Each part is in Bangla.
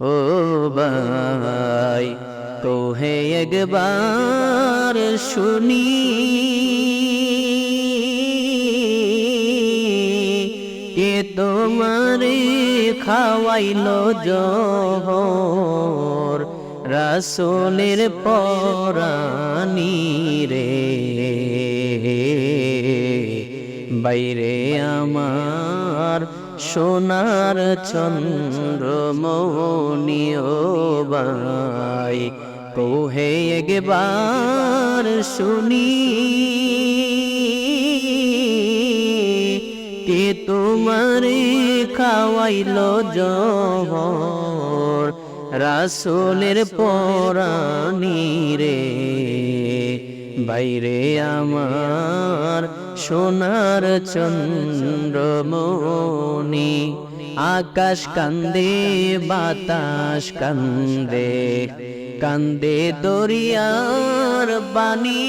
ও ভাই কোহে একবার শুনি। কে তোমারে খাওয়াইলো জহর রাসুলের পরানি রে। বাইরে আমার সোনার চন্দ্রমণি ও বাই কোহে একবার শুনি। কে তোমারে খাওয়াইলো জহর রাসুলের পরানি রে? বাইরে আমার সোনার চন্দ্রমণি, আকাশ কান্দে, বাতাস কান্দে কান্দে দরিয়ার বাণী।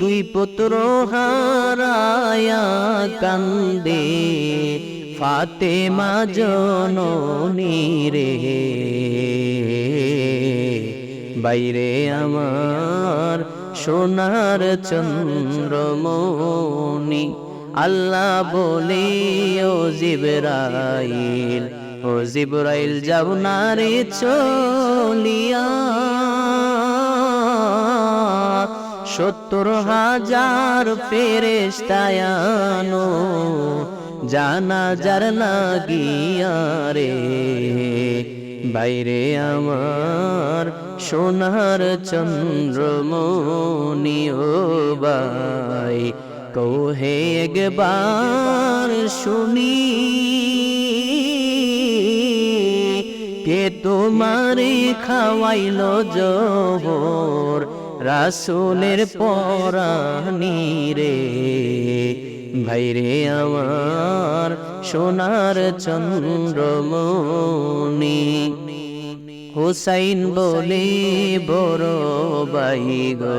দুই পুত্র হারায়া কান্দে, ফাতেমা জননী রে। বাইরে আমার সোনার চন্দ্রমণি, আল্লাহ বলে, ও জিবরাইল ও জিবরাইল যাও না রে চলিয়া। সত্তর হাজার ফেরেস্তায়ানো জানা যার লাগিয়া রে। বাইরে আমার সোনার চন্দ্রমণি ও বাই, কৌহে একবার শুনি। কে তোমারে খাওয়াইলো জহর রাসুলের পরানি রে? ভাইরে আমার সোনার চন্দ্রমণি। হুসাইন বলে, বড় বাই গো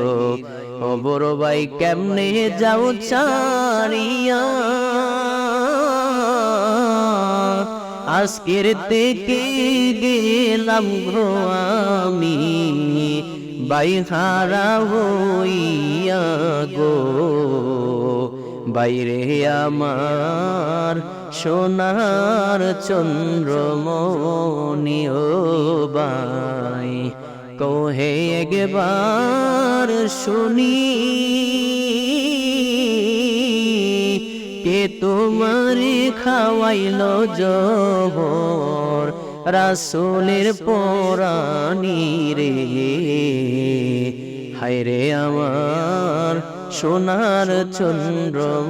ও বড় ভাই কেমনে যাও চারিয়া আজকের থেকে গেলাম গো আমি বাইহারা হইয়া গো বাইরে আমার সোনার চন্দ্রমণি ও বাই কোহে একবার শুনি, কে তোমারে খাওয়াইলো জহর রাসুলের পরানি রে? হায়রে আমার সোনার চন্দ্রমণি।